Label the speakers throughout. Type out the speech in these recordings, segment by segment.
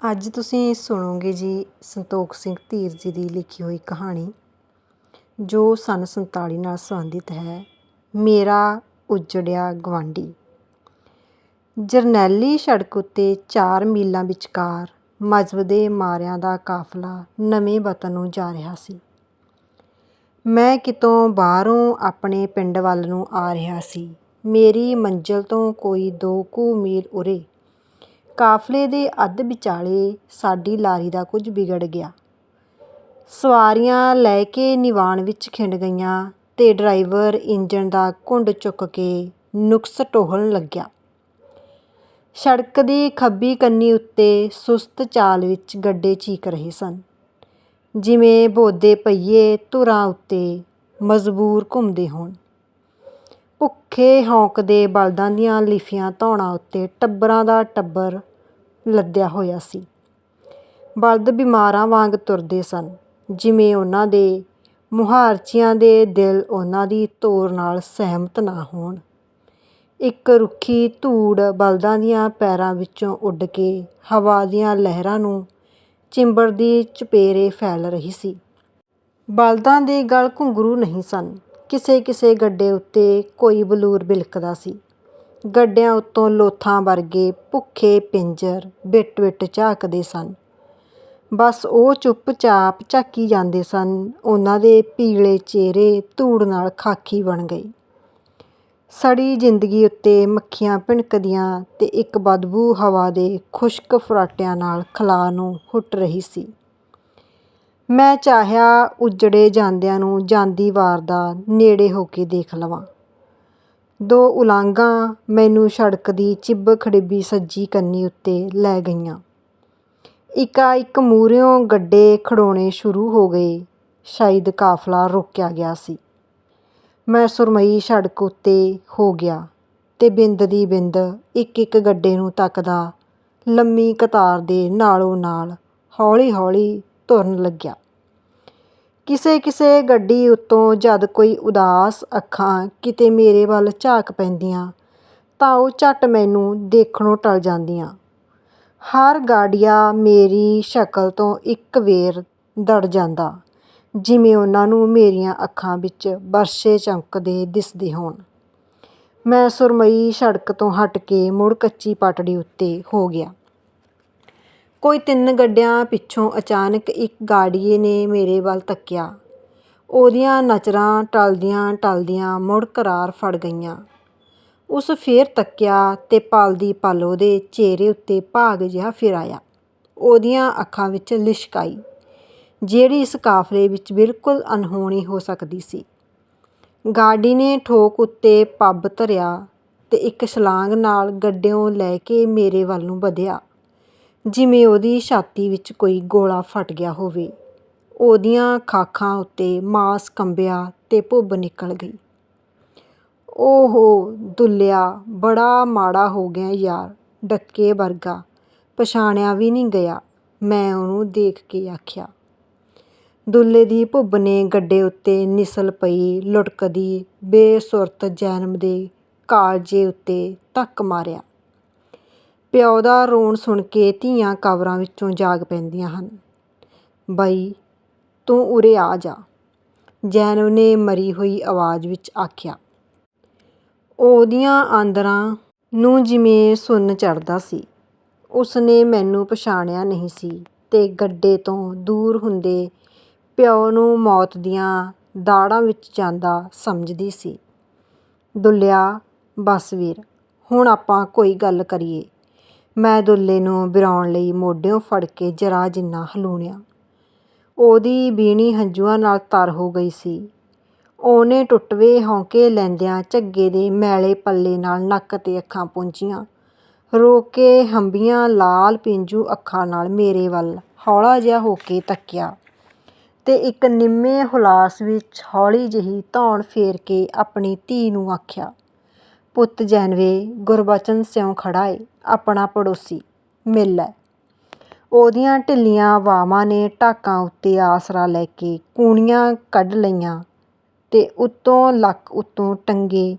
Speaker 1: ਅੱਜ ਤੁਸੀਂ ਸੁਣੋਗੇ ਜੀ ਸੰਤੋਖ ਸਿੰਘ ਧੀਰ ਜੀ ਦੀ ਲਿਖੀ ਹੋਈ ਕਹਾਣੀ, ਜੋ ਸੰਨ 47 ਨਾਲ ਸੰਬੰਧਿਤ ਹੈ, ਮੇਰਾ ਉਜੜਿਆ ਗਵਾਂਢੀ ਜਰਨੈਲੀ ਸੜਕ ਉੱਤੇ 4 ਮੀਲਾਂ ਵਿਚਕਾਰ ਮਜ਼ਹਬ ਦੇ ਮਾਰਿਆਂ ਦਾ ਕਾਫਲਾ ਨਵੇਂ ਵਤਨ ਨੂੰ ਜਾ ਰਿਹਾ ਸੀ। ਮੈਂ ਕਿਤੋਂ ਬਾਹਰੋਂ ਆਪਣੇ ਪਿੰਡ ਵੱਲ ਨੂੰ ਆ ਰਿਹਾ ਸੀ। ਮੇਰੀ ਮੰਜ਼ਿਲ ਤੋਂ ਕੋਈ ਦੋ ਕੁ ਮੀਲ ਉਰੇ ਕਾਫਲੇ ਦੇ ਅੱਧ ਵਿਚਾਲੇ ਸਾਡੀ ਲਾਰੀ ਦਾ ਕੁਝ ਵਿਗੜ ਗਿਆ। ਸਵਾਰੀਆਂ ਲੈ ਕੇ ਨਿਵਾਣ ਵਿੱਚ ਖਿੰਡ ਗਈਆਂ ਤੇ ਡਰਾਈਵਰ ਇੰਜਣ ਦਾ ਘੁੰਡ ਚੁੱਕ ਕੇ ਨੁਕਸ ਟੋਹਣ ਲੱਗਿਆ। ਸੜਕ ਦੀ ਖੱਬੀ ਕੰਨੀ ਉੱਤੇ ਸੁਸਤ ਚਾਲ ਵਿੱਚ ਗੱਡੇ ਚੀਕ ਰਹੇ ਸਨ। ਜਿਵੇਂ ਬੋਦੇ ਪਹੀਏ ਧੁਰਾਂ ਉੱਤੇ ਮਜਬੂਰ ਘੁੰਮਦੇ ਹੋਣ। ਭੁੱਖੇ ਹੌਂਕਦੇ ਬਲਦਾਂ ਦੀਆਂ ਲਿਫੀਆਂ ਧੌਣਾਂ ਉੱਤੇ ਟੱਬਰਾਂ ਦਾ ਟੱਬਰ ਲੱਦਿਆ ਹੋਇਆ ਸੀ। ਬਲਦ ਬਿਮਾਰਾਂ ਵਾਂਗ ਤੁਰਦੇ ਸਨ, ਜਿਵੇਂ ਉਹਨਾਂ ਦੇ ਮੁਹਾਰਚੀਆਂ ਦੇ ਦਿਲ ਉਹਨਾਂ ਦੀ ਤੋਰ ਨਾਲ ਸਹਿਮਤ ਨਾ ਹੋਣ। ਇੱਕ ਰੁੱਖੀ ਧੂੜ ਬਲਦਾਂ ਦੀਆਂ ਪੈਰਾਂ ਵਿੱਚੋਂ ਉੱਡ ਕੇ ਹਵਾ ਦੀਆਂ ਲਹਿਰਾਂ ਨੂੰ ਚਿੰਬੜਦੀ ਚਪੇਰੇ ਫੈਲ ਰਹੀ ਸੀ। ਬਲਦਾਂ ਦੇ ਗਲ ਘੁੰਗਰੂ ਨਹੀਂ ਸਨ। ਕਿਸੇ ਕਿਸੇ ਗੱਡੇ ਉੱਤੇ ਕੋਈ ਬਲੂਰ ਬਿਲਕਦਾ ਸੀ। ਗੱਡਿਆਂ ਉੱਤੋਂ ਲੋਥਾਂ ਵਰਗੇ ਭੁੱਖੇ ਪਿੰਜਰ ਬਿੱਟ ਬਿੱਟ ਝਾਕਦੇ ਸਨ। ਬਸ ਉਹ ਚੁੱਪ-ਚਾਪ ਝਾਕੀ ਜਾਂਦੇ ਸਨ। ਉਹਨਾਂ ਦੇ ਪੀਲੇ ਚਿਹਰੇ ਧੂੜ ਨਾਲ ਖਾਕੀ ਬਣ ਗਏ। ਸੜੀ ਜ਼ਿੰਦਗੀ ਉੱਤੇ ਮੱਖੀਆਂ ਭਿਣਕਦੀਆਂ ਤੇ ਇੱਕ ਬਦਬੂ ਹਵਾ ਦੇ ਖੁਸ਼ਕ ਫਰਾਟਿਆਂ ਨਾਲ ਖਲਾਅ ਨੂੰ ਹੁੱਟ ਰਹੀ ਸੀ। ਮੈਂ ਚਾਹਿਆ ਉੱਜੜੇ ਜਾਂਦਿਆਂ ਨੂੰ ਜਾਂਦੀ ਵਾਰ ਦਾ ਨੇੜੇ ਹੋ ਕੇ ਦੇਖ ਲਵਾਂ। ਦੋ ਉਲਾਂਘਾਂ ਮੈਨੂੰ ਸੜਕ ਦੀ ਚਿੱਬ ਖੜਿੱਬੀ ਸੱਜੀ ਕੰਨੀ ਉੱਤੇ ਲੈ ਗਈਆਂ। ਇੱਕਾ ਇੱਕ ਮੂਹਰਿਓਂ ਗੱਡੇ ਖੜੋਣੇ ਸ਼ੁਰੂ ਹੋ ਗਏ। ਸ਼ਾਇਦ ਕਾਫਲਾ ਰੋਕਿਆ ਗਿਆ ਸੀ। ਮੈਂ ਸੁਰਮਈ ਸੜਕ ਉੱਤੇ ਹੋ ਗਿਆ ਤੇ ਬਿੰਦ ਦੀ ਬਿੰਦ ਇੱਕ ਇੱਕ ਗੱਡੇ ਨੂੰ ਤੱਕਦਾ ਲੰਮੀ ਕਤਾਰ ਦੇ ਨਾਲੋਂ ਨਾਲ ਹੌਲੀ ਹੌਲੀ ਤੁਰਨ ਲੱਗਿਆ। ਕਿਸੇ ਕਿਸੇ ਗੱਡੀ ਉੱਤੋਂ ਜਦ ਕੋਈ ਉਦਾਸ ਅੱਖਾਂ ਕਿਤੇ ਮੇਰੇ ਵੱਲ ਝਾਕ ਪੈਂਦੀਆਂ, ਤਾਂ ਉਹ ਝੱਟ ਮੈਨੂੰ ਦੇਖਣੋਂ ਟਲ ਜਾਂਦੀਆਂ। ਹਰ ਗਾਡੀਆ ਮੇਰੀ ਸ਼ਕਲ ਤੋਂ ਇੱਕ ਵੇਰ ਦੜ ਜਾਂਦਾ, ਜਿਵੇਂ ਉਹਨਾਂ ਨੂੰ ਮੇਰੀਆਂ ਅੱਖਾਂ ਵਿੱਚ ਬਰਸ਼ੇ ਚਮਕਦੇ ਦਿਸਦੇ ਹੋਣ। ਮੈਂ ਸੁਰਮਈ ਸੜਕ ਤੋਂ ਹਟ ਕੇ ਮੁੜ ਕੱਚੀ ਪਟੜੀ ਉੱਤੇ ਹੋ ਗਿਆ। ਕੋਈ ਤਿੰਨ ਗੱਡਿਆਂ ਪਿੱਛੋਂ ਅਚਾਨਕ ਇੱਕ ਗਾੜੀਏ ਨੇ ਮੇਰੇ ਵੱਲ ਤੱਕਿਆ। ਉਹਦੀਆਂ ਨਜ਼ਰਾਂ ਟਲਦੀਆਂ ਟਲਦੀਆਂ ਮੁੜ ਕਰਾਰ ਫੜ ਗਈਆਂ। ਉਸ ਫੇਰ ਤੱਕਿਆ ਤੇ ਪਲਦੀ ਪਲ ਉਹਦੇ ਚਿਹਰੇ ਉੱਤੇ ਭਾਗ ਜਿਹਾ ਫਿਰਾਇਆ ਉਹਦੀਆਂ ਅੱਖਾਂ ਵਿੱਚ ਲਿਸ਼ਕ ਆਈ, ਜਿਹੜੀ ਇਸ ਕਾਫਲੇ ਵਿੱਚ ਬਿਲਕੁਲ ਅਣਹੋਣੀ ਹੋ ਸਕਦੀ ਸੀ। ਗਾਡੀ ਨੇ ਠੋਕ ਉੱਤੇ ਪੱਬ ਧਰਿਆ ਤੇ ਇੱਕ ਛਲਾਂਗ ਨਾਲ ਗੱਡਿਓਂ ਲੈ ਕੇ ਮੇਰੇ ਵੱਲ ਨੂੰ ਵਧਿਆ। ਜਿਵੇਂ ਉਹਦੀ ਛਾਤੀ ਵਿੱਚ ਕੋਈ ਗੋਲਾ ਫਟ ਗਿਆ ਹੋਵੇ। ਉਹਦੀਆਂ ਖਾਖਾਂ ਉੱਤੇ ਮਾਸ ਕੰਬਿਆ ਤੇ ਭੁੱਬ ਨਿਕਲ ਗਈ। ਓਹੋ ਦੁੱਲਿਆ, ਬੜਾ ਮਾੜਾ ਹੋ ਗਿਆ ਯਾਰ ਡੱਕੇ ਵਰਗਾ। ਪਛਾਣਿਆ ਵੀ ਨਹੀਂ ਗਿਆ। ਮੈਂ ਉਹਨੂੰ ਦੇਖ ਕੇ ਆਖਿਆ। ਦੁੱਲੇ ਦੀ ਭੁੱਬ ਨੇ ਗੱਡੇ ਉੱਤੇ ਨਿਸਲ ਪਈ ਲੁਟਕਦੀ ਬੇਸੁਰਤ ਜੈਨਮ ਦੇ ਕਾਲਜੇ ਉੱਤੇ ਧੱਕ ਮਾਰਿਆ। ਪਿਓ ਦਾ ਰੋਣ ਸੁਣ ਕੇ ਧੀਆਂ ਕਬਰਾਂ ਵਿੱਚੋਂ ਜਾਗ ਪੈਂਦੀਆਂ ਹਨ। ਬਈ, ਤੂੰ ਉਰੇ ਆ ਜਾ। ਜੈਨਬ ਨੇ ਮਰੀ ਹੋਈ ਆਵਾਜ਼ ਵਿੱਚ ਆਖਿਆ, ਉਹਦੀਆਂ ਆਂਦਰਾਂ ਨੂੰ ਜਿਵੇਂ ਸੁੰਨ ਚੜ੍ਹਦਾ ਸੀ। ਉਸਨੇ ਮੈਨੂੰ ਪਛਾਣਿਆ ਨਹੀਂ ਸੀ ਤੇ ਗੱਡੇ ਤੋਂ ਦੂਰ ਹੁੰਦੇ ਪਿਓ ਨੂੰ ਮੌਤ ਦੀਆਂ ਦਾੜਾਂ ਵਿੱਚ ਜਾਂਦਾ ਸਮਝਦੀ ਸੀ। ਦੁੱਲਿਆ, ਬਸ ਵੀਰ, ਹੁਣ ਆਪਾਂ ਕੋਈ ਗੱਲ ਕਰੀਏ। ਮੈਂ ਦੁੱਲੇ ਨੂੰ ਵਿਰਾਉਣ ਲਈ ਮੋਢਿਓਂ ਫੜ ਕੇ ਜਰਾ ਜਿੰਨਾ ਹਲੂਣਿਆ। ਉਹਦੀ ਬੀਣੀ ਹੰਝੂਆਂ ਨਾਲ ਤਰ ਹੋ ਗਈ ਸੀ। ਉਹਨੇ ਟੁੱਟਵੇਂ ਹੌਂਕੇ ਲੈਂਦਿਆਂ ਝੱਗੇ ਦੇ ਮੈਲੇ ਪੱਲੇ ਨਾਲ ਨੱਕ ਤੇ ਅੱਖਾਂ ਪੂੰਝੀਆਂ। ਰੋ ਕੇ ਹੰਬੀਆਂ ਲਾਲ ਪਿੰਜੂ ਅੱਖਾਂ ਨਾਲ ਮੇਰੇ ਵੱਲ ਹੌਲਾ ਜਿਹਾ ਹੋ ਕੇ ਤੱਕਿਆ ਤੇ ਇੱਕ ਨਿੰਮੇ ਹੁਲਾਸ ਵਿੱਚ ਹੌਲੀ ਜਿਹੀ ਧੌਣ ਫੇਰ ਕੇ ਆਪਣੀ ਧੀ ਨੂੰ ਆਖਿਆ ਪੁੱਤ ਜੈਨਵੇ, ਗੁਰਬਚਨ ਸਿਉਂ ਖੜਾ ਏ, ਆਪਣਾ ਪੜੋਸੀ, ਮਿਲ ਲੈ। ਉਹਦੀਆਂ ਢਿੱਲੀਆਂ ਬਾਹਾਂ ਨੇ ਢਾਕਾਂ ਉੱਤੇ ਆਸਰਾ ਲੈ ਕੇ ਕੂਣੀਆਂ ਕੱਢ ਲਈਆਂ ਤੇ ਉੱਤੋਂ ਲੱਕ ਉੱਤੋਂ ਟੰਗੇ।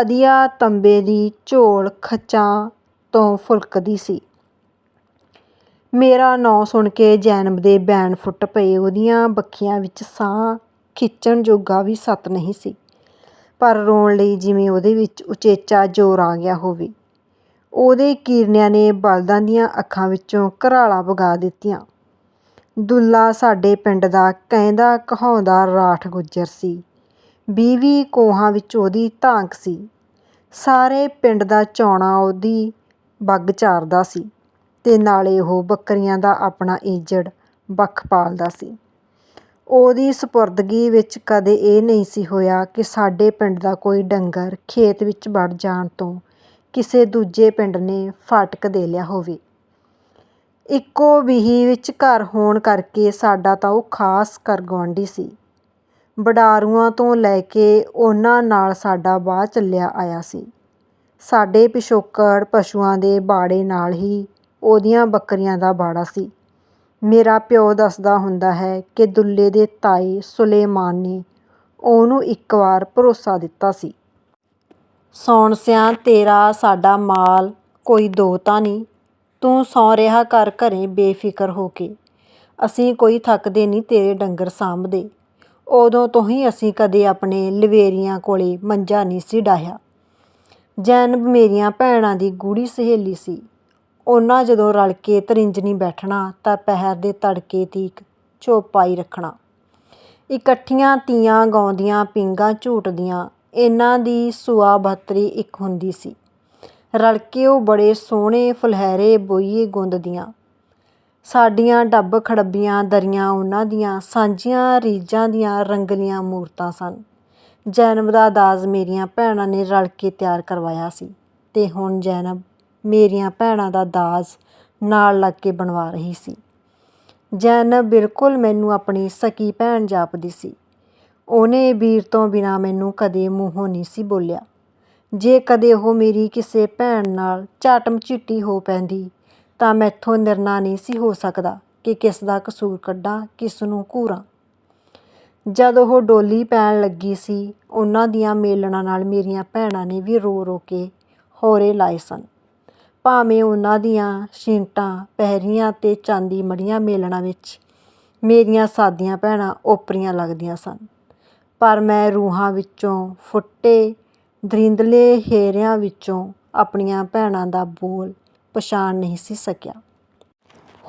Speaker 1: ਅਧੀਆ ਤੰਬੇ ਦੀ ਝੋਲ ਖੱਚਾਂ ਤੋਂ ਫੁਲਕਦੀ ਸੀ। ਮੇਰਾ ਨਾਂ ਸੁਣ ਕੇ ਜ਼ੈਨਬ ਦੇ ਬੈਣ ਫੁੱਟ ਪਏ, ਉਹਦੀਆਂ ਬੱਖੀਆਂ ਵਿੱਚ ਸਾਹ ਖਿੱਚਣ ਜੋਗਾ ਵੀ ਸੱਤ ਨਹੀਂ ਸੀ। ਪਰ ਰੋਣ ਲਈ ਜਿਵੇਂ ਉਹਦੇ ਵਿੱਚ ਉਚੇਚਾ ਜ਼ੋਰ ਆ ਗਿਆ ਹੋਵੇ। ਉਹਦੇ ਕੀਰਨਿਆਂ ਨੇ ਬਲਦਾਂ ਦੀਆਂ ਅੱਖਾਂ ਵਿੱਚੋਂ ਘਰਾਲਾ ਵਗਾ ਦਿੱਤੀਆਂ। ਦੁੱਲਾ ਸਾਡੇ ਪਿੰਡ ਦਾ ਕਹਿੰਦਾ ਕਹਾਉਂਦਾ ਰਾਠ ਗੁੱਜਰ ਸੀ। ਵੀਹ ਕੋਹਾਂ ਵਿੱਚ ਉਹਦੀ ਧਾਂਕ ਸੀ। ਸਾਰੇ ਪਿੰਡ ਦਾ ਚੌਣਾ ਉਹਦੀ ਬੱਗ ਚਾਰਦਾ ਸੀ ਤੇ ਨਾਲੇ ਉਹ ਬੱਕਰੀਆਂ ਦਾ ਆਪਣਾ ਏਜੜ ਵੱਖ ਪਾਲਦਾ ਸੀ। ਉਹਦੀ ਸਪੁਰਦਗੀ ਵਿੱਚ ਕਦੇ ਇਹ ਨਹੀਂ ਸੀ ਹੋਇਆ ਕਿ ਸਾਡੇ ਪਿੰਡ ਦਾ ਕੋਈ ਡੰਗਰ ਖੇਤ ਵਿੱਚ ਵੜ ਜਾਣ ਤੋਂ ਕਿਸੇ ਦੂਜੇ ਪਿੰਡ ਨੇ ਫਾਟਕ ਦੇ ਲਿਆ ਹੋਵੇ। ਇੱਕੋ ਬੀਹੀ ਵਿੱਚ ਘਰ ਹੋਣ ਕਰਕੇ ਸਾਡਾ ਤਾਂ ਉਹ ਖਾਸ ਕਰ ਗੁਆਂਢੀ ਸੀ। ਵਡਾਰੂਆਂ ਤੋਂ ਲੈ ਕੇ ਉਹਨਾਂ ਨਾਲ ਸਾਡਾ ਵਾਹ ਚੱਲਿਆ ਆਇਆ ਸੀ। ਸਾਡੇ ਪਿਛੋਕੜ ਪਸ਼ੂਆਂ ਦੇ ਬਾੜੇ ਨਾਲ ਹੀ ਉਹਦੀਆਂ ਬੱਕਰੀਆਂ ਦਾ ਬਾੜਾ ਸੀ। ਮੇਰਾ ਪਿਓ ਦੱਸਦਾ ਹੁੰਦਾ ਹੈ ਕਿ ਦੁੱਲੇ ਦੇ ਤਾਏ ਸੁਲੇਮਾਨ ਨੇ ਉਹਨੂੰ ਇੱਕ ਵਾਰ ਭਰੋਸਾ ਦਿੱਤਾ ਸੀ। ਸੌਣ ਸਿਆਂ, ਤੇਰਾ ਸਾਡਾ ਮਾਲ ਕੋਈ ਦੋ ਤਾਂ ਨਹੀਂ। ਤੂੰ ਸੌਂ ਰਿਹਾ ਕਰ ਘਰੇ ਬੇਫਿਕਰ ਹੋ ਕੇ। ਅਸੀਂ ਕੋਈ ਥੱਕਦੇ ਨਹੀਂ ਤੇਰੇ ਡੰਗਰ ਸਾਂਭਦੇ। ਉਦੋਂ ਤੋਂ ਹੀ ਅਸੀਂ ਕਦੇ ਆਪਣੇ ਲਵੇਰੀਆਂ ਕੋਲੇ ਮੰਜਾ ਨਹੀਂ ਸੀ ਡਾਹਿਆ। ਜੈਨਬ ਮੇਰੀਆਂ ਭੈਣਾਂ ਦੀ ਗੂੜੀ ਸਹੇਲੀ ਸੀ। ਉਹਨਾਂ ਜਦੋਂ ਰਲ ਕੇ ਤਰਿੰਜਨੀ ਬੈਠਣਾ ਤਾਂ ਪਹਿਰ ਦੇ ਤੜਕੇ ਤੀਕ ਚੁੱਪ ਪਾਈ ਰੱਖਣਾ। ਇਕੱਠੀਆਂ ਤੀਆਂ ਗਾਉਂਦੀਆਂ ਪੀਂਘਾਂ ਝੂਟਦੀਆਂ, ਇਹਨਾਂ ਦੀ ਸੁਆ ਬਹਤਰੀ ਇੱਕ ਹੁੰਦੀ ਸੀ। ਰਲ ਕੇ ਉਹ ਬੜੇ ਸੋਹਣੇ ਫੁਲਹਿਰੇ ਬੋਈਏ ਗੁੰਦਦੀਆਂ। ਸਾਡੀਆਂ ਡੱਬ ਖੜੱਬੀਆਂ ਦਰੀਆਂ ਉਹਨਾਂ ਦੀਆਂ, ਸਾਂਝੀਆਂ ਰੀਝਾਂ ਦੀਆਂ ਰੰਗਲੀਆਂ ਮੂਰਤਾਂ ਸਨ। ਜੈਨਬ ਦਾ ਦਾਜ ਮੇਰੀਆਂ ਭੈਣਾਂ ਨੇ ਰਲ ਕੇ ਤਿਆਰ ਕਰਵਾਇਆ ਸੀ ਤੇ ਹੁਣ ਜੈਨਬ ਮੇਰੀਆਂ ਭੈਣਾਂ ਦਾ ਦਾਜ ਨਾਲ ਲੱਗ ਕੇ ਬਣਵਾ ਰਹੀ ਸੀ। ਜੈਨਬ ਬਿਲਕੁਲ ਮੈਨੂੰ ਆਪਣੀ ਸਕੀ ਭੈਣ ਜਾਪਦੀ ਸੀ। ਉਹਨੇ ਵੀਰ ਤੋਂ ਬਿਨਾ ਮੈਨੂੰ ਕਦੇ ਮੂੰਹੋਂ ਨਹੀਂ ਸੀ ਬੋਲਿਆ। ਜੇ ਕਦੇ ਉਹ ਮੇਰੀ ਕਿਸੇ ਭੈਣ ਨਾਲ ਝਾਟਮ ਝਿੱਟੀ ਹੋ ਪੈਂਦੀ, ਤਾਂ ਮੈਥੋਂ ਨਿਰਣਾ ਨਹੀਂ ਸੀ ਹੋ ਸਕਦਾ ਕਿ ਕਿਸ ਦਾ ਕਸੂਰ ਕੱਢਾਂ, ਕਿਸ ਨੂੰ ਘੂਰਾਂ। ਜਦ ਉਹ ਡੋਲੀ ਪੈਣ ਲੱਗੀ ਸੀ, ਉਹਨਾਂ ਦੀਆਂ ਮੇਲਣਾਂ ਨਾਲ ਮੇਰੀਆਂ ਭੈਣਾਂ ਨੇ ਵੀ ਰੋ ਰੋ ਕੇ ਹੋਰੇ ਲਾਏ ਸਨ। ਭਾਵੇਂ ਉਹਨਾਂ ਦੀਆਂ ਛਿੰਟਾਂ ਪਹਿਰੀਆਂ ਤੇ ਚਾਂਦੀ ਮੜੀਆਂ ਮੇਲਣਾ ਵਿੱਚ ਮੇਰੀਆਂ ਸਾਦੀਆਂ ਭੈਣਾਂ ਓਪਰੀਆਂ ਲੱਗਦੀਆਂ ਸਨ। ਪਰ ਮੈਂ ਰੂਹਾਂ ਵਿੱਚੋਂ ਫੁੱਟੇ, ਦਰਿੰਦਲੇ ਹੇਰਿਆਂ ਵਿੱਚੋਂ ਆਪਣੀਆਂ ਭੈਣਾਂ ਦਾ ਬੋਲ ਪਛਾਣ ਨਹੀਂ ਸੀ ਸਕਿਆ।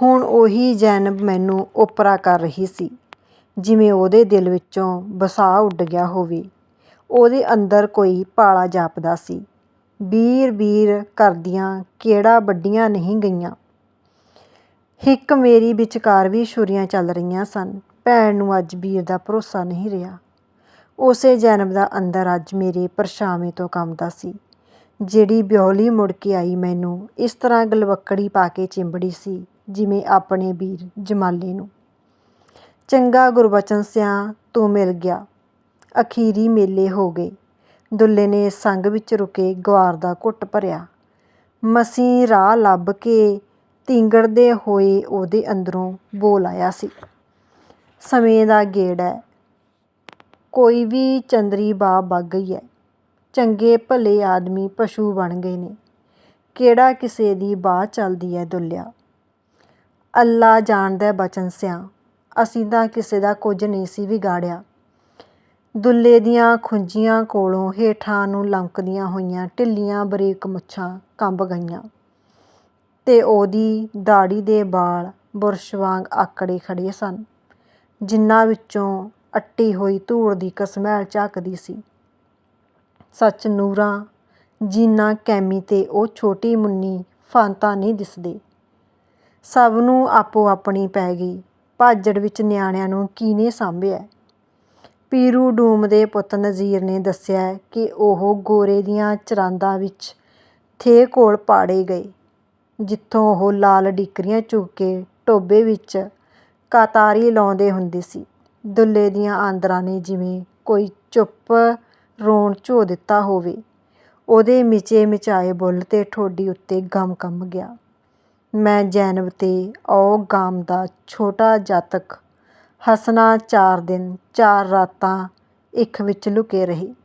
Speaker 1: ਹੁਣ ਉਹੀ ਜੈਨਬ ਮੈਨੂੰ ਓਪਰਾ ਕਰ ਰਹੀ ਸੀ। ਜਿਵੇਂ ਉਹਦੇ ਦਿਲ ਵਿੱਚੋਂ ਵਸਾ ਉੱਡ ਗਿਆ ਹੋਵੇ, ਉਹਦੇ ਅੰਦਰ ਕੋਈ ਪਾਲਾ ਜਾਪਦਾ ਸੀ। ਵੀਰ ਵੀਰ ਕਰਦੀਆਂ ਕਿਹੜਾ ਵੱਡੀਆਂ ਨਹੀਂ ਗਈਆਂ। ਹਿੱਕ ਮੇਰੀ ਵਿਚਕਾਰ ਵੀ ਛੁਰੀਆਂ ਚੱਲ ਰਹੀਆਂ ਸਨ। ਭੈਣ ਨੂੰ ਅੱਜ ਵੀਰ ਦਾ ਭਰੋਸਾ ਨਹੀਂ ਰਿਹਾ। ਉਸੇ ਜਨਮ ਦਾ ਅੰਦਰ ਅੱਜ ਮੇਰੇ ਪਰਛਾਵੇਂ ਤੋਂ ਕੰਮਦਾ ਸੀ। ਜਿਹੜੀ ਬਿਉਲੀ ਮੁੜ ਕੇ ਆਈ ਮੈਨੂੰ ਇਸ ਤਰ੍ਹਾਂ ਗਲਵੱਕੜੀ ਪਾ ਕੇ ਚਿੰਬੜੀ ਸੀ, ਜਿਵੇਂ ਆਪਣੇ ਵੀਰ ਜਮਾਲੇ ਨੂੰ। ਚੰਗਾ ਗੁਰਬਚਨ ਸਿਆਂ ਤੂੰ ਮਿਲ ਗਿਆ। ਅਖੀਰੀ ਮੇਲੇ ਹੋ ਗਏ। ਦੁੱਲੇ ਨੇ ਸੰਗ ਵਿੱਚ ਰੁਕੇ ਗਵਾਰ ਦਾ ਘੁੱਟ ਭਰਿਆ। ਮਸੀਂ ਰਾਹ ਲੱਭ ਕੇ ਤੀਂਗੜਦੇ ਹੋਏ ਉਹਦੇ ਅੰਦਰੋਂ ਬੋਲ ਆਇਆ ਸੀ, ਸਮੇਂ ਦਾ ਗੇੜ ਹੈ ਕੋਈ ਵੀ ਚੰਦਰੀ ਬਾ ਵਗ ਗਈ ਹੈ ਚੰਗੇ ਭਲੇ ਆਦਮੀ ਪਸ਼ੂ ਬਣ ਗਏ ਨੇ। ਕਿਹੜਾ ਕਿਸੇ ਦੀ ਬਾਹ ਚੱਲਦੀ ਹੈ ਦੁੱਲਿਆ। ਅੱਲਾ ਜਾਣਦਾ ਬਚਨ ਸਿਆ। ਅਸੀਂ ਤਾਂ ਕਿਸੇ ਦਾ ਕੁਝ ਨਹੀਂ ਸੀ ਵਿਗਾੜਿਆ। ਦੁੱਲੇ ਦੀਆਂ ਖੁੰਝੀਆਂ ਕੋਲੋਂ ਹੇਠਾਂ ਨੂੰ ਲੰਕਦੀਆਂ ਹੋਈਆਂ ਢਿੱਲੀਆਂ ਬਰੀਕ ਮੁੱਛਾਂ ਕੰਬ ਗਈਆਂ ਤੇ ਉਹਦੀ ਦਾੜੀ ਦੇ ਵਾਲ ਬੁਰਸ਼ ਵਾਂਗ ਆਕੜੇ ਖੜ੍ਹੇ ਸਨ, ਜਿਨ੍ਹਾਂ ਵਿੱਚੋਂ ਅੱਟੀ ਹੋਈ ਧੂੜ ਦੀ ਕਸਮੈਲ ਝਾਕਦੀ ਸੀ। ਸੱਚ ਨੂਰਾਂ, ਜੀਨਾ ਕੈਮੀ ਤੇ ਉਹ ਛੋਟੀ ਮੁੰਨੀ ਫਾਂਤਾ ਨਹੀਂ ਦਿਸਦੇ। ਸਭ ਨੂੰ ਆਪੋ ਆਪਣੀ ਪੈ ਗਈ, ਭਾਜੜ ਵਿੱਚ ਨਿਆਣਿਆਂ ਨੂੰ ਕੀਨੇ ਸਾਂਭਿਆ। ਪੀਰੂ ਡੂਮ ਦੇ ਪੁੱਤ ਨਜ਼ੀਰ ਨੇ ਦੱਸਿਆ ਕਿ ਉਹ ਗੋਰੇ ਦੀਆਂ ਚਰਾਂਦਾਂ ਵਿੱਚ ਥੇ ਕੋਲ ਪਾੜੇ ਗਏ, ਜਿੱਥੋਂ ਉਹ ਲਾਲ ਡਿਕਰੀਆਂ ਚੁੱਕ ਕੇ ਟੋਭੇ ਵਿੱਚ ਕਾਤਾਰੀ ਲਾਉਂਦੇ ਹੁੰਦੇ ਸੀ। ਦੁੱਲੇ ਦੀਆਂ ਆਂਦਰਾਂ ਨੇ ਜਿਵੇਂ ਕੋਈ ਚੁੱਪ ਰੋਣ ਝੋ ਦਿੱਤਾ ਹੋਵੇ, ਉਹਦੇ ਮਿਚੇ ਮਿਚਾਏ ਬੁੱਲ ਤੇ ਠੋਡੀ ਉੱਤੇ ਗਮ ਕੰਮ ਗਿਆ। ਮੈਂ ਜੈਨਬ ਤੇ ਔ ਗਾਮ ਦਾ ਛੋਟਾ ਜਾਤਕ ਹਸਨਾ ਚਾਰ ਦਿਨ, ਚਾਰ ਰਾਤਾਂ ਇੱਕ ਵਿੱਚ ਲੁਕੇ ਰਹੇ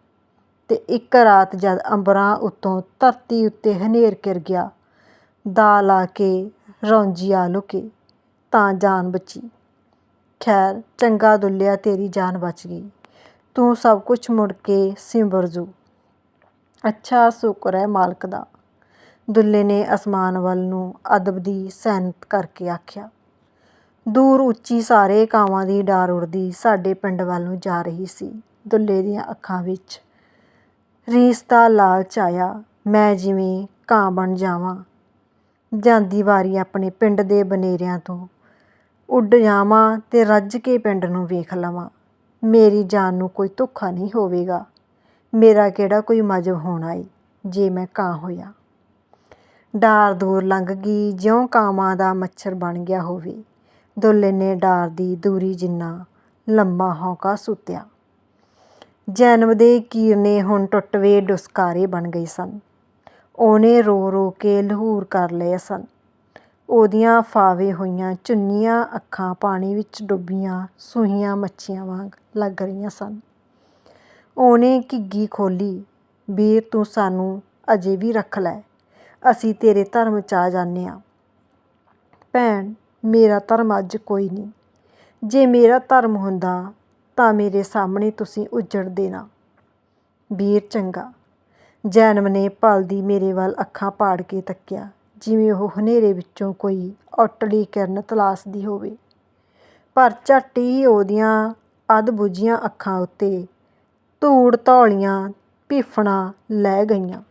Speaker 1: ਤੇ ਇੱਕ ਰਾਤ ਜਦ ਅੰਬਰਾਂ ਉੱਤੋਂ ਧਰਤੀ ਉੱਤੇ ਹਨੇਰ ਘਿਰ ਗਿਆ ਦਾ ਲਾ ਕੇ ਰੌਂਜੀ ਆ ਲੁਕੇ, ਤਾਂ ਜਾਨ ਬਚੀ। ਖੈਰ, ਚੰਗਾ ਦੁੱਲਿਆ, ਤੇਰੀ ਜਾਨ ਬਚ ਗਈ। ਤੂੰ ਸਭ ਕੁਝ ਮੁੜ ਕੇ ਸਿੰਬਰ ਜੂ। ਅੱਛਾ, ਸ਼ੁਕਰ ਹੈ ਮਾਲਕ ਦਾ। ਦੁੱਲੇ ਨੇ ਅਸਮਾਨ ਵੱਲ ਨੂੰ ਅਦਬ ਦੀ ਸੈਨਤ ਕਰਕੇ ਆਖਿਆ। ਦੂਰ ਉੱਚੀ ਸਾਰੇ ਕਾਵਾਂ ਦੀ ਡਾਰ ਉੱਡਦੀ ਸਾਡੇ ਪਿੰਡ ਵੱਲ ਨੂੰ ਜਾ ਰਹੀ ਸੀ। ਦੁੱਲੇ ਦੀਆਂ ਅੱਖਾਂ ਵਿੱਚ ਰੀਸ ਦਾ ਲਾਲਚ ਆਇਆ। ਮੈਂ ਜਿਵੇਂ ਕਾਂ ਬਣ ਜਾਵਾਂ। ਜਾਂਦੀ ਵਾਰੀ ਆਪਣੇ ਪਿੰਡ ਦੇ ਬਨੇਰਿਆਂ ਤੋਂ ਉੱਡ ਜਾਵਾਂ ਤੇ ਰੱਜ ਕੇ ਪਿੰਡ ਨੂੰ ਵੇਖ ਲਵਾਂ। ਮੇਰੀ ਜਾਨ ਨੂੰ ਕੋਈ ਧੋਖਾ ਨਹੀਂ ਹੋਵੇਗਾ। ਮੇਰਾ ਕਿਹੜਾ ਕੋਈ ਮਜਬ ਹੋਣਾ ਏ ਜੇ ਮੈਂ ਕਾਂ ਹੋਇਆ। ਡਾਰ ਦੂਰ ਲੰਘ ਗਈ ਜਿਉਂ ਕਾਵਾਂ ਦਾ ਮੱਛਰ ਬਣ ਗਿਆ ਹੋਵੇ। ਦੁੱਲੇ ਨੇ ਡਾਰ ਦੀ ਦੂਰੀ ਜਿੰਨਾ ਲੰਮਾ ਹੌਂਕਾ ਸੁੱਤਿਆ। ਜੈਨਬ ਦੇ ਕੀਰਨੇ ਹੁਣ ਟੁੱਟਵੇਂ ਡੁਸਕਾਰੇ ਬਣ ਗਏ ਸਨ। ਉਹਨੇ ਰੋ ਰੋ ਕੇ ਲਹੂਰ ਕਰ ਲਏ ਸਨ। ਉਹਦੀਆਂ ਫਾਵੇ ਹੋਈਆਂ ਚੁੰਨੀਆਂ ਅੱਖਾਂ ਪਾਣੀ ਵਿੱਚ ਡੁੱਬੀਆਂ ਸੂਹੀਆਂ ਮੱਛੀਆਂ ਵਾਂਗ ਲੱਗ ਰਹੀਆਂ ਸਨ। ਉਹਨੇ ਘਿੱਗੀ ਖੋਲੀ ਵੀਰ, ਤੂੰ ਸਾਨੂੰ ਅਜੇ ਵੀ ਰੱਖ ਲੈ। ਅਸੀਂ ਤੇਰੇ ਧਰਮ 'ਚ ਆ ਜਾਂਦੇ ਹਾਂ ਭੈਣ ਮੇਰਾ ਧਰਮ ਅੱਜ ਕੋਈ ਨਹੀਂ। ਜੇ ਮੇਰਾ ਧਰਮ ਹੁੰਦਾ, ਤਾਂ ਮੇਰੇ ਸਾਹਮਣੇ ਤੁਸੀਂ ਉੱਜੜ ਦੇਣਾ। ਵੀਰ ਚੰਗਾ, ਜੈਨਮ ਨੇ ਪਲਦੀ ਮੇਰੇ ਵੱਲ ਅੱਖਾਂ ਪਾੜ ਕੇ ਤੱਕਿਆ, ਜਿਵੇਂ ਉਹ ਹਨੇਰੇ ਵਿੱਚੋਂ ਕੋਈ ਔਟਲੀ ਕਿਰਨ ਤਲਾਸ਼ਦੀ ਹੋਵੇ। ਪਰ ਝੱਟ ਹੀ ਉਹਦੀਆਂ ਅੱਧ ਅੱਖਾਂ ਉੱਤੇ ਧੂੜ ਧੌਲੀਆਂ ਭੀਫਣਾ ਲੈ ਗਈਆਂ।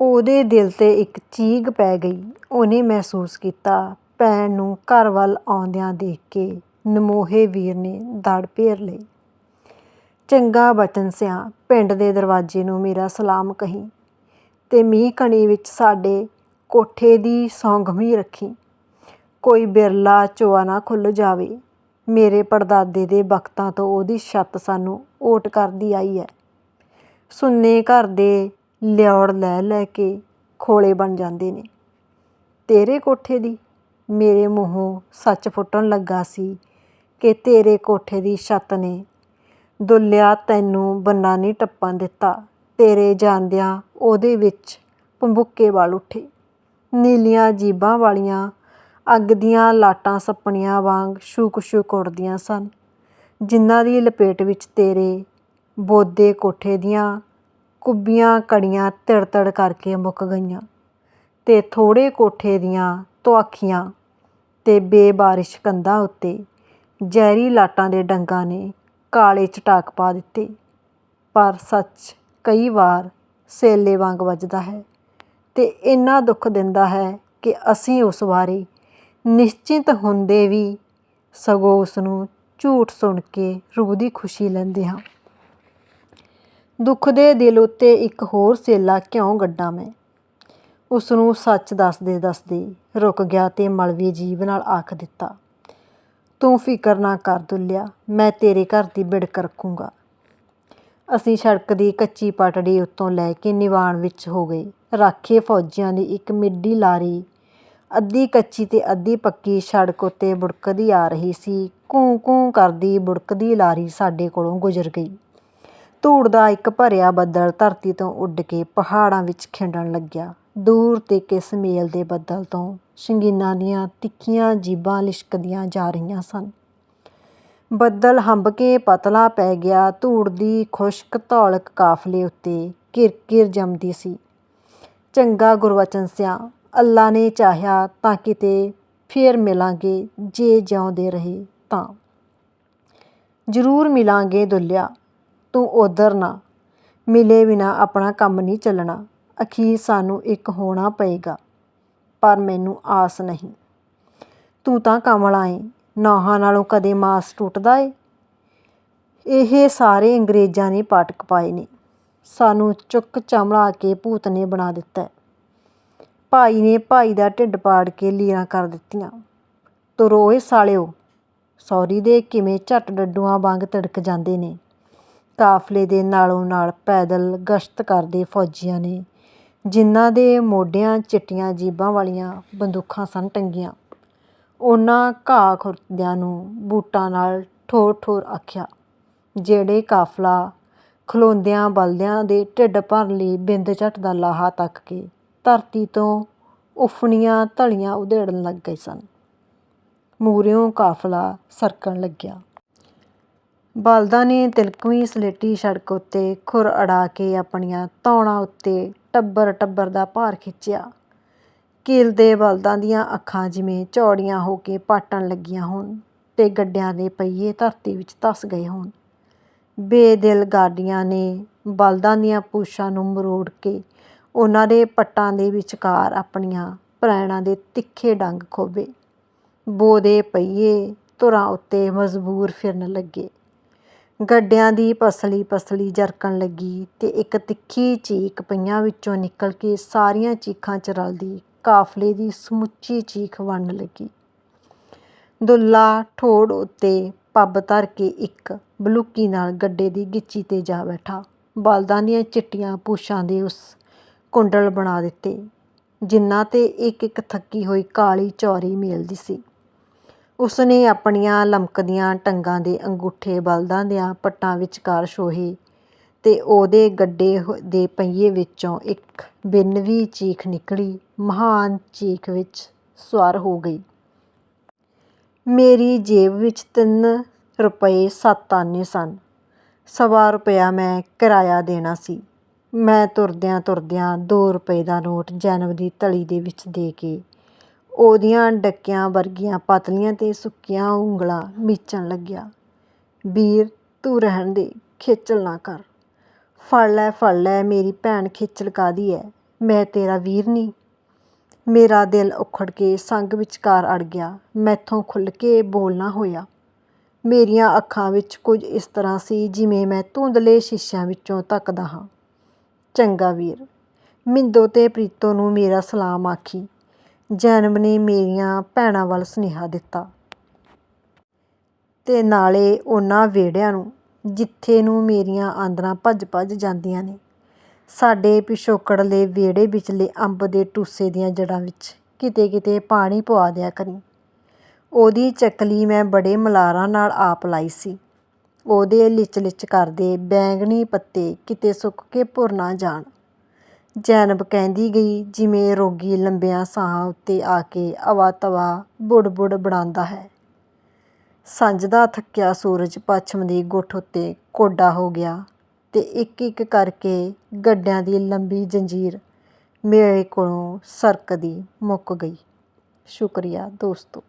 Speaker 1: ਉਹਦੇ ਦਿਲ ਤੇ ਇੱਕ ਚੀਗ ਪੈ ਗਈ। ਉਹਨੇ ਮਹਿਸੂਸ ਕੀਤਾ ਭੈਣ ਨੂੰ ਘਰ ਵੱਲ ਆਉਂਦਿਆਂ ਦੇਖ ਕੇ ਨਮੋਹੇ ਵੀਰ ਨੇ ਦੜ ਭੇਰ ਲਈ। ਚੰਗਾ ਬਚਨ ਸਿਆ, ਪਿੰਡ ਦੇ ਦਰਵਾਜ਼ੇ ਨੂੰ ਮੇਰਾ ਸਲਾਮ ਕਹੀਂ ਤੇ ਮੀਂਹ ਕਣੀ ਵਿੱਚ ਸਾਡੇ ਕੋਠੇ ਦੀ ਸੌਂਗਵੀਂ ਰੱਖੀ। ਕੋਈ ਬਿਰਲਾ ਚੋਆ ਨਾ ਖੁੱਲ ਜਾਵੇ, ਮੇਰੇ ਪੜਦਾਦੇ ਦੇ ਵਕਤਾਂ ਤੋਂ ਉਹਦੀ ਛੱਤ ਸਾਨੂੰ ਓਟ ਕਰਦੀ ਆਈ ਹੈ ਸੁੰਨੇ ਘਰ ਦੇ ਲਿਉੜ ਲੈ ਲੈ ਕੇ ਖੋਲੇ ਬਣ ਜਾਂਦੇ ਨੇ। ਤੇਰੇ ਕੋਠੇ ਦੀ ਮੇਰੇ ਮੂੰਹੋਂ ਸੱਚ ਫੁੱਟਣ ਲੱਗਾ ਸੀ ਕਿ ਤੇਰੇ ਕੋਠੇ ਦੀ ਛੱਤ ਨੇ ਦੁੱਲਿਆ ਤੈਨੂੰ ਬੰਨਾ ਨਹੀਂ ਟੱਪਣ ਦਿੱਤਾ। ਤੇਰੇ ਜਾਂਦਿਆਂ ਉਹਦੇ ਵਿੱਚ ਪੰਬੁੱਕੇ ਵਾਲ ਉੱਠੇ। ਨੀਲੀਆਂ ਜੀਬਾਂ ਵਾਲੀਆਂ ਅੱਗ ਦੀਆਂ ਲਾਟਾਂ ਸੱਪਣੀਆਂ ਵਾਂਗ ਛੂਕ ਛੂਕ ਉੱਡਦੀਆਂ ਸਨ। ਜਿਨ੍ਹਾਂ ਦੀ ਲਪੇਟ ਵਿੱਚ ਤੇਰੇ ਬੋਦੇ ਕੋਠੇ ਦੀਆਂ ਕੁੱਬੀਆਂ ਕੜੀਆਂ ਤਿੜ ਤਿੜ ਕਰਕੇ ਮੁੱਕ ਗਈਆਂ। ਤੇ ਥੋੜੇ ਕੋਠੇ ਦੀਆਂ ਤੁਆਖੀਆਂ ਤੇ ਬੇਬਾਰਿਸ਼ ਕੰਧਾਂ ਉੱਤੇ ਜ਼ਹਿਰੀ ਲਾਟਾਂ ਦੇ ਡੰਗਾਂ ਨੇ ਕਾਲੇ ਚਟਾਕ ਪਾ ਦਿੱਤੇ। ਪਰ ਸੱਚ ਕਈ ਵਾਰ ਸੇਲੇ ਵਾਂਗ ਵੱਜਦਾ ਹੈ ਤੇ ਇੰਨਾ ਦੁੱਖ ਦਿੰਦਾ ਹੈ ਕਿ ਅਸੀਂ ਉਸ ਬਾਰੇ ਨਿਸ਼ਚਿਤ ਹੁੰਦੇ ਵੀ ਸਗੋਂ ਉਸ ਨੂੰ ਝੂਠ ਸੁਣ ਕੇ ਰੂਹ ਦੀ ਖੁਸ਼ੀ ਲੈਂਦੇ ਹਾਂ। ਦੁੱਖ ਦੇ ਦਿਲ ਉੱਤੇ ਇੱਕ ਹੋਰ ਸੇਲਾ ਕਿਉਂ ਗੱਡਾਂ ਮੈਂ? ਉਸ ਨੂੰ ਸੱਚ ਦੱਸਦੇ ਦੱਸਦੇ ਰੁਕ ਗਿਆ ਤੇ ਮਲਵੀ ਜੀਵ ਨਾਲ ਆਖ ਦਿੱਤਾ, ਤੂੰ ਫਿਕਰ ਨਾ ਕਰ ਦੁੱਲਿਆ, ਮੈਂ ਤੇਰੇ ਘਰ ਦੀ ਬਿੜਕ ਰੱਖੂੰਗਾ। ਅਸੀਂ ਸੜਕ ਦੀ ਕੱਚੀ ਪਟੜੀ ਉੱਤੋਂ ਲੈ ਕੇ ਨਿਵਾਣ ਵਿੱਚ ਹੋ ਗਏ। ਰਾਖੇ ਫੌਜੀਆਂ ਦੀ ਇੱਕ ਮਿੱਡੀ ਲਾਰੀ, ਅੱਧੀ ਕੱਚੀ ਤੇ ਅੱਧੀ ਪੱਕੀ ਸੜਕ ਉੱਤੇ ਬੁੜਕਦੀ ਆ ਰਹੀ ਸੀ, ਕੂੰ ਕੂੰ ਕਰਦੀ ਬੁੜਕਦੀ ਲਾਰੀ ਸਾਡੇ ਕੋਲੋਂ ਗੁਜ਼ਰ ਗਈ। ਧੂੜ ਦਾ ਇੱਕ ਭਰਿਆ ਬੱਦਲ ਧਰਤੀ ਤੋਂ ਉੱਡ ਕੇ ਪਹਾੜਾਂ ਵਿੱਚ ਖਿੰਡਣ ਲੱਗਿਆ। ਦੂਰ ਤੇ ਕਿਸ ਮੇਲ ਦੇ ਬੱਦਲ ਤੋਂ ਸ਼ੰਗੀਨਾਂ ਦੀਆਂ ਤਿੱਖੀਆਂ ਜੀਬਾਂ ਲਿਸ਼ਕਦੀਆਂ ਜਾ ਰਹੀਆਂ ਸਨ। ਬੱਦਲ ਹੰਬ ਕੇ ਪਤਲਾ ਪੈ ਗਿਆ, ਧੂੜ ਦੀ ਖੁਸ਼ਕ ਧੌਲਕ ਕਾਫਲੇ ਉੱਤੇ ਕਿਰਕਿਰ ਜੰਮਦੀ ਸੀ। ਚੰਗਾ ਗੁਰਵਚਨ ਸਿਆ, ਅੱਲਾ ਨੇ ਚਾਹਿਆ ਤਾਂ ਕਿਤੇ ਫੇਰ ਮਿਲਾਂਗੇ, ਜੇ ਜਿਉਂਦੇ ਰਹੇ ਤਾਂ। ਜ਼ਰੂਰ ਮਿਲਾਂਗੇ ਦੁੱਲਿਆ, ਤੂੰ ਉਧਰ ਨਾ, ਮਿਲੇ ਬਿਨਾ ਆਪਣਾ ਕੰਮ ਨਹੀਂ ਚੱਲਣਾ। ਅਖੀਰ ਸਾਨੂੰ ਇੱਕ ਹੋਣਾ ਪਏਗਾ, ਪਰ ਮੈਨੂੰ ਆਸ ਨਹੀਂ। ਤੂੰ ਤਾਂ ਕਮਲਾ ਏ ਨੌਹਾਂ ਨਾਲੋਂ ਕਦੇ ਮਾਸ ਟੁੱਟਦਾ ਏ। ਇਹ ਸਾਰੇ ਅੰਗਰੇਜ਼ਾਂ ਨੇ ਪਾਟਕ ਪਾਏ ਨੇ। ਸਾਨੂੰ ਚੁੱਕ ਚਮੜਾ ਕੇ ਭੂਤ ਨੇ ਬਣਾ ਦਿੱਤਾ। ਭਾਈ ਨੇ ਭਾਈ ਦਾ ਢਿੱਡ ਪਾੜ ਕੇ ਲੀਰਾਂ ਕਰ ਦਿੱਤੀਆਂ। ਤੁਰੋ ਏ ਸਾਲਿਓ, ਸੌਰੀ ਦੇ ਕਿਵੇਂ ਝੱਟ ਡੱਡੂਆਂ ਵਾਂਗ ਤੜਕ ਜਾਂਦੇ ਨੇ। ਕਾਫਲੇ ਦੇ ਨਾਲੋਂ ਨਾਲ ਪੈਦਲ ਗਸ਼ਤ ਕਰਦੇ ਫੌਜੀਆਂ ਨੇ। ਜਿਨ੍ਹਾਂ ਦੇ ਮੋਢਿਆਂ ਚਿੱਟੀਆਂ ਜੀਬਾਂ ਵਾਲੀਆਂ ਬੰਦੂਕਾਂ ਸਨ ਟੰਗੀਆਂ। ਉਹਨਾਂ ਘਾਹ ਖੁਰਦਿਆਂ ਨੂੰ ਬੂਟਾਂ ਨਾਲ ਠੋਰ ਠੋਰ ਆਖਿਆ, ਜਿਹੜੇ ਕਾਫਲਾ ਖਲੋਂਦਿਆਂ ਬਲਦਿਆਂ ਦੇ ਢਿੱਡ ਭਰਨ ਲਈ ਬਿੰਦ ਝੱਟ ਦਾ ਲਾਹਾ ਤੱਕ ਕੇ ਧਰਤੀ ਤੋਂ ਉਫਣੀਆਂ ਧਲੀਆਂ ਉਧੇੜਨ ਲੱਗ ਗਏ ਸਨ। ਮੂਹਰਿਓਂ ਕਾਫਲਾ ਸਰਕਣ ਲੱਗਿਆ। ਬਲਦਾਂ ਨੇ ਤਿਲਕਵੀਂ ਸਲੇਟੀ ਸੜਕ ਉੱਤੇ ਖੁਰ ਅੜਾ ਕੇ ਆਪਣੀਆਂ ਧੌਣਾਂ ਉੱਤੇ ਟੱਬਰ ਟੱਬਰ ਦਾ ਭਾਰ ਖਿੱਚਿਆ। ਕੀਲਦੇ ਬਲਦਾਂ ਦੀਆਂ ਅੱਖਾਂ ਜਿਵੇਂ ਚੌੜੀਆਂ ਹੋ ਕੇ ਪਾਟਣ ਲੱਗੀਆਂ ਹੋਣ ਤੇ ਗੱਡਿਆਂ ਦੇ ਪਹੀਏ ਧਰਤੀ ਵਿੱਚ ਧਸ ਗਏ ਹੋਣ। ਬੇਦਿਲ ਗਾਡੀਆਂ ਨੇ ਬਲਦਾਂ ਦੀਆਂ ਪੂਛਾਂ ਨੂੰ ਮਰੋੜ ਕੇ ਉਹਨਾਂ ਦੇ ਪੱਟਾਂ ਦੇ ਵਿਚਕਾਰ ਆਪਣੀਆਂ ਪ੍ਰੈਣਾਂ ਦੇ ਤਿੱਖੇ ਡੰਗ ਖੋਬੇ ਬੋਦੇ ਪਹੀਏ ਧੁਰਾਂ ਉੱਤੇ ਮਜਬੂਰ ਫਿਰਨ ਲੱਗੇ। ਗੱਡਿਆਂ ਦੀ ਪਸਲੀ ਪਸਲੀ ਜਰਕਣ ਲੱਗੀ ਤੇ ਇੱਕ ਤਿੱਖੀ ਚੀਕ ਪਈਆਂ ਵਿੱਚੋਂ ਨਿਕਲ ਕੇ ਸਾਰੀਆਂ ਚੀਖਾਂ ਚ ਰਲਦੀ ਕਾਫਲੇ ਦੀ ਸਮੁੱਚੀ ਚੀਖ ਬਣਨ ਲੱਗੀ। ਦੁੱਲਾ ਠੋੜ ਉੱਤੇ ਪੱਬ ਧਰ ਕੇ ਇੱਕ ਬਲੂਕੀ ਨਾਲ ਗੱਡੇ ਦੀ ਗਿੱਚੀ ਤੇ ਜਾ ਬੈਠਾ। ਬਲਦਾਂ ਦੀਆਂ ਚਿੱਟੀਆਂ ਪੂਛਾਂ ਦੇ ਉਸ ਕੁੰਡਲ ਬਣਾ ਦਿੱਤੇ ਜਿਨ੍ਹਾਂ ਤੇ ਇੱਕ ਇੱਕ ਥੱਕੀ ਹੋਈ ਕਾਲੀ ਚੌਰੀ ਮੇਲਦੀ ਸੀ। ਉਸਨੇ ਆਪਣੀਆਂ ਲਮਕਦੀਆਂ ਟੰਗਾਂ ਦੇ ਅੰਗੂਠੇ ਬਲਦਾਂ ਦੀਆਂ ਪੱਟਾਂ ਵਿਚਕਾਰ ਛੋਹੇ ਤੇ ਉਹਦੇ ਗੱਡੇ ਦੇ ਪਹੀਏ ਵਿੱਚੋਂ ਇੱਕ ਬਿਨਵੀ ਚੀਖ ਨਿਕਲੀ, ਮਹਾਨ ਚੀਖ ਵਿੱਚ ਸਵਾਰ ਹੋ ਗਈ। ਮੇਰੀ ਜੇਬ ਵਿੱਚ ਤਿੰਨ ਰੁਪਏ ਸੱਤ ਆਨੇ ਸਨ। ਸਵਾ ਰੁਪਇਆ ਮੈਂ ਕਿਰਾਇਆ ਦੇਣਾ ਸੀ। ਮੈਂ ਤੁਰਦਿਆਂ ਤੁਰਦਿਆਂ ਦੋ ਰੁਪਏ ਦਾ ਨੋਟ ਜੈਨਬ ਦੀ ਤਲੀ ਦੇ ਵਿੱਚ ਦੇ ਕੇ ਉਹਦੀਆਂ ਡੱਕਿਆਂ ਵਰਗੀਆਂ ਪਤਲੀਆਂ ਤੇ ਸੁੱਕੀਆਂ ਉਂਗਲਾਂ ਮੀਚਣ ਲੱਗਿਆ। ਵੀਰ, ਤੂੰ ਰਹਿਣ ਦੇ, ਖੇਚਲ ਨਾ ਕਰ। ਫੜ ਲੈ ਫੜ ਲੈ, ਮੇਰੀ ਭੈਣ ਖੇਚਲ ਕਾਹਦੀ ਐ? ਮੈਂ ਤੇਰਾ ਵੀਰ ਨਹੀਂ ਮੇਰਾ ਦਿਲ ਉਖੜ ਕੇ ਸੰਗ ਵਿਚਕਾਰ ਅੜ ਗਿਆ। ਮੈਥੋਂ ਖੁੱਲ੍ਹ ਕੇ ਬੋਲਣਾ ਹੋਇਆ। ਮੇਰੀਆਂ ਅੱਖਾਂ ਵਿੱਚ ਕੁਝ ਇਸ ਤਰ੍ਹਾਂ ਸੀ ਜਿਵੇਂ ਮੈਂ ਧੁੰਦਲੇ ਸ਼ੀਸ਼ਿਆਂ ਵਿੱਚੋਂ ਤੱਕਦਾ ਹਾਂ। ਚੰਗਾ ਵੀਰ, ਮਿੰਦੋ ਤੇ ਪ੍ਰੀਤੋ ਨੂੰ ਮੇਰਾ ਸਲਾਮ ਆਖੀ। ਜੈਨਮ ਨੇ ਮੇਰੀਆਂ ਭੈਣਾਂ ਵੱਲ ਸੁਨੇਹਾ ਦਿੱਤਾ ਤੇ ਨਾਲੇ ਉਹਨਾਂ ਵਿਹੜਿਆਂ ਨੂੰ, ਜਿੱਥੇ ਨੂੰ ਮੇਰੀਆਂ ਆਂਦਰਾਂ ਭੱਜ ਭੱਜ ਜਾਂਦੀਆਂ ਨੇ, ਸਾਡੇ ਪਿਛੋਕੜਲੇ ਵਿਹੜੇ ਵਿਚਲੇ ਅੰਬ ਦੇ ਟੂਸੇ ਦੀਆਂ ਜੜ੍ਹਾਂ ਵਿੱਚ ਕਿਤੇ ਕਿਤੇ ਪਾਣੀ ਪਵਾ ਦਿਆ ਕਰੀ। ਉਹਦੀ ਚੱਕਲੀ ਮੈਂ ਬੜੇ ਮਲਾਰਾਂ ਨਾਲ ਆਪ ਲਾਈ ਸੀ। ਉਹਦੇ ਲਿਚ ਲਿਚ ਕਰਦੇ ਬੈਂਗਣੀ ਪੱਤੇ ਕਿਤੇ ਸੁੱਕ ਕੇ ਭੁਰ ਨਾ ਜਾਣ। ਜੈਨਬ ਕਹਿੰਦੀ ਗਈ, ਜਿਵੇਂ ਰੋਗੀ ਲੰਬਿਆਂ ਸਾਹਾਂ ਉੱਤੇ ਆ ਕੇ ਅਵਾ ਤਵਾ ਬੁੜ ਬੁੜ ਬਣਾਉਂਦਾ ਹੈ। ਸੰਝ ਦਾ ਥੱਕਿਆ ਸੂਰਜ ਪੱਛਮ ਦੀ ਗੁੱਠ ਉੱਤੇ ਕੋਡਾ ਹੋ ਗਿਆ ਤੇ ਇੱਕ ਇੱਕ ਕਰਕੇ ਗੱਡਿਆਂ ਦੀ ਲੰਬੀ ਜੰਜੀਰ ਮੇਰੇ ਕੋਲੋਂ ਸਰਕਦੀ ਮੁੱਕ ਗਈ। ਸ਼ੁਕਰੀਆ ਦੋਸਤੋ।